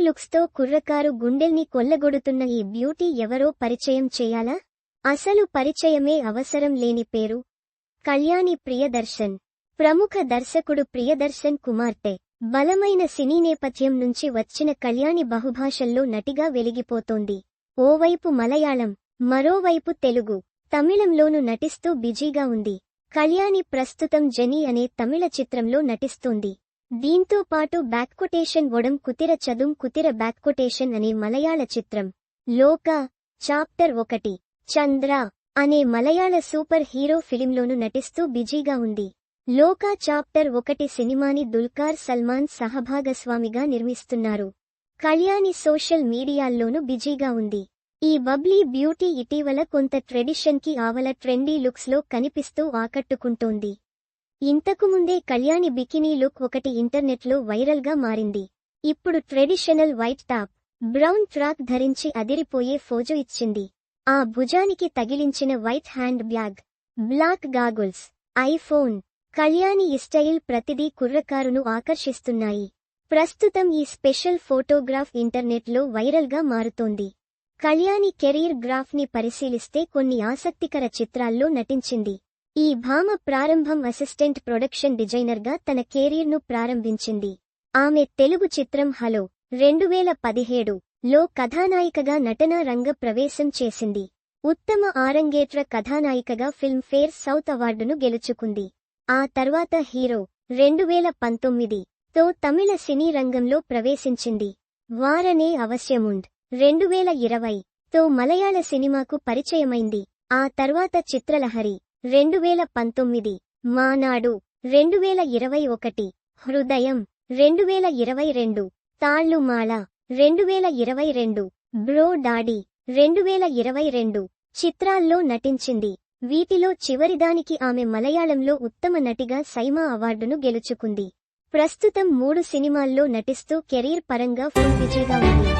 లుక్స్తో కుర్రకారు గుండెల్ని కొల్లగొడుతున్న ఈ బ్యూటీ ఎవరో పరిచయం చేయాలా? అసలు పరిచయమే అవసరం లేని పేరు. కళ్యాణి ప్రియదర్శన్. ప్రముఖ దర్శకుడు ప్రియదర్శన్ కుమార్తె. బలమైన సినీ నేపథ్యం నుంచి వచ్చిన కళ్యాణి బహుభాషల్లో నటిగా వెలిగిపోతోంది. ఓవైపు మలయాళం మరోవైపు తెలుగు. తమిళంలోనూ నటిస్తూ బిజీగా ఉంది. కళ్యాణి ప్రస్తుతం జెనీ అనే తమిళ చిత్రంలో నటిస్తోంది. దీంతో పాటు బ్యాక్కొటేషన్ ఒడం కుతిర చదుం కుతిర బ్యాక్కొటేషన్ అనే మలయాళ చిత్రం. లోక చాప్టర్ ఒకటి. చంద్ర అనే మలయాళ సూపర్ హీరో ఫిలింలోనూ నటిస్తూ బిజీగా ఉంది. లోకా చాప్టర్ ఒకటి సినిమాని దుల్కార్ సల్మాన్ సహభాగస్వామిగా నిర్మిస్తున్నారు. కళ్యాణి సోషల్ మీడియాల్లోనూ బిజీగా ఉంది. ఈ బబ్లీ బ్యూటీ ఇటీవల కొంత ట్రెడిషన్కి ఆవల ట్రెండీ లుక్స్లో కనిపిస్తూ ఆకట్టుకుంటోంది. ఇంతకుముందే కళ్యాణి బికినీ లుక్ ఒకటి ఇంటర్నెట్లో వైరల్గా మారింది. ఇప్పుడు traditional white top brown track ధరించి అదిరిపోయే ఫోజు ఇచ్చింది. ఆ భుజానికి తగిలించిన white hand bag black goggles iPhone Kalyani style style ప్రతిదీ కుర్రకారును ఆకర్షిస్తున్నాయి. ప్రస్తుతం ఈ స్పెషల్ ఫోటోగ్రాఫ్ ఇంటర్నెట్లో వైరల్గా మారుతోంది. కళ్యాణి కెరీర్ గ్రాఫ్ని పరిశీలిస్తే కొన్ని ఆసక్తికర చిత్రాల్లో నటించింది. ఈ భామ ప్రారంభం అసిస్టెంట్ ప్రొడక్షన్ డిజైనర్గా తన కెరీర్ను ప్రారంభించింది. ఆమె తెలుగు చిత్రం హలో రెండు వేల పదిహేడు లో కథానాయికగా నటనా రంగ ప్రవేశం చేసింది. ఉత్తమ ఆరంగేట్ర కథానాయికగా ఫిల్మ్ఫేర్ సౌత్ అవార్డును గెలుచుకుంది. ఆ తర్వాత హీరో రెండు వేల పంతొమ్మిది తో తమిళ సినీ రంగంలో ప్రవేశించింది. వారనే అవశ్యముండ్ రెండు వేల ఇరవై తో మలయాళ సినిమాకు పరిచయమైంది. ఆ తర్వాత చిత్రలహరి రెండు వేల పంతొమ్మిది మానాడు. రెండు వేల ఇరవై ఒకటి హృదయం. రెండు వేల ఇరవై రెండు తాళ్ళుమాల. రెండు వేల ఇరవై రెండు బ్రో డాడీ. రెండు వేల ఇరవై రెండు చిత్రాల్లో నటించింది. వీటిలో చివరిదానికి ఆమె మలయాళంలో ఉత్తమ నటిగా సైమా అవార్డును గెలుచుకుంది. ప్రస్తుతం మూడు సినిమాల్లో నటిస్తూ కెరీర్ పరంగా ఫుల్ విజయగా ఉంది.